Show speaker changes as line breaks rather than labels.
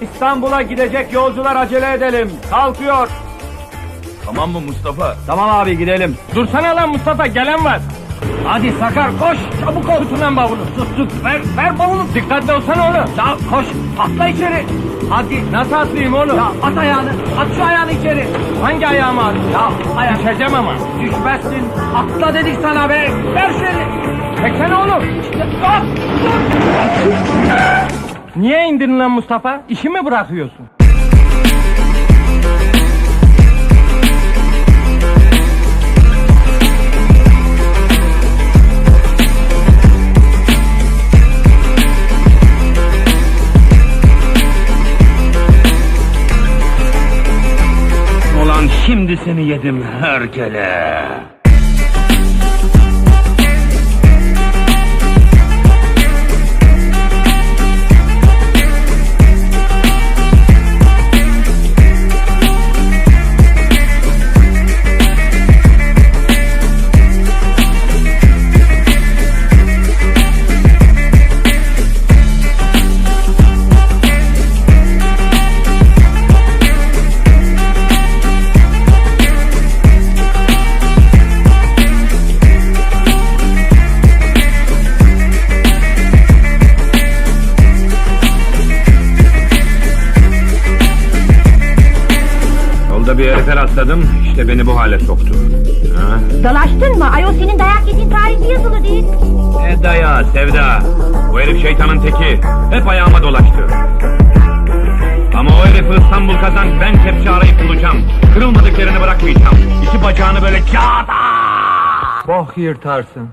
İstanbul'a gidecek yolcular acele edelim. Kalkıyor.
Tamam mı Mustafa?
Tamam abi gidelim. Dursana lan Mustafa gelen var. Hadi Sakar koş çabuk ol. Tutun lan bavulu. Tut tut ver, ver bavulu. Dikkatli olsana oğlum. Ya koş atla içeri. Hadi nasıl atlayayım oğlum? Ya at ayağını at şu ayağını içeri. Hangi ayağımı at? Ya ayak. Düşeceğim ama. Düşmezsin. Atla dedik sana be. Ver şunu. Çeksene oğlum. Bak. Niye indin lan Mustafa? İşi mi bırakıyorsun?
Ulan şimdi seni yedim herkele. Bir herife rastladım, işte beni bu hale soktu. Ha?
Dalaştın mı? Ayol senin dayak yediğin tarihte yazılı değil.
Ne daya Sevda. Bu herif şeytanın teki. Hep ayağıma dolaştı. Ama o herifi İstanbul kazan ben kepçe arayıp bulacağım. Kırılmadık yerini bırakmayacağım. İki bacağını böyle kağıt.
Boh yırtarsın.